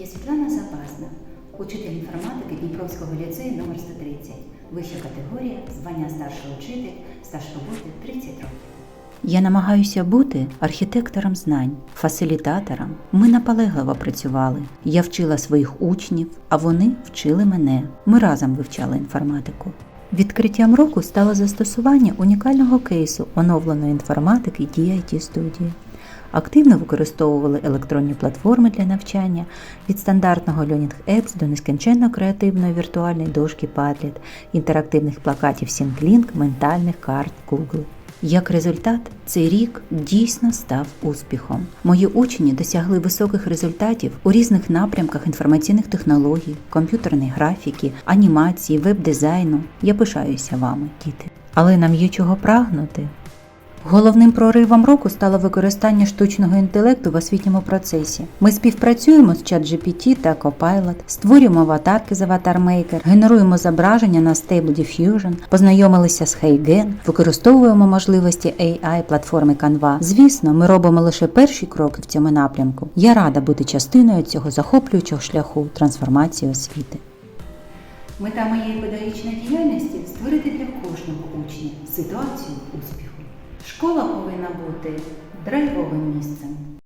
Я Світлана Запасна, учитель інформатики Дніпровського ліцею номер 130. Вища категорія, звання старший учитель, стаж роботи 30 років. Я намагаюся бути архітектором знань, фасилітатором. Ми наполегливо працювали. Я вчила своїх учнів, а вони вчили мене. Ми разом вивчали інформатику. Відкриттям року стало застосування унікального кейсу оновленої інформатики DIT студії. Активно використовували електронні платформи для навчання від стандартного Learning Apps до нескінченно креативної віртуальної дошки Padlet, інтерактивних плакатів SyncLink, ментальних карт Google. Як результат, цей рік дійсно став успіхом. Мої учні досягли високих результатів у різних напрямках інформаційних технологій, комп'ютерної графіки, анімації, веб-дизайну. Я пишаюся вами, діти. Але нам є чого прагнути. Головним проривом року стало використання штучного інтелекту в освітньому процесі. Ми співпрацюємо з ChatGPT та Copilot, створюємо аватарки з Avatar генеруємо зображення на Stable Diffusion, познайомилися з Heigen, використовуємо можливості AI платформи Canva. Звісно, ми робимо лише перші кроки в цьому напрямку. Я рада бути частиною цього захоплюючого шляху трансформації освіти. Мета моєї педагогічної діяльності створити для кожного учня ситуацію успіху. Школа повинна бути драйвовим місцем.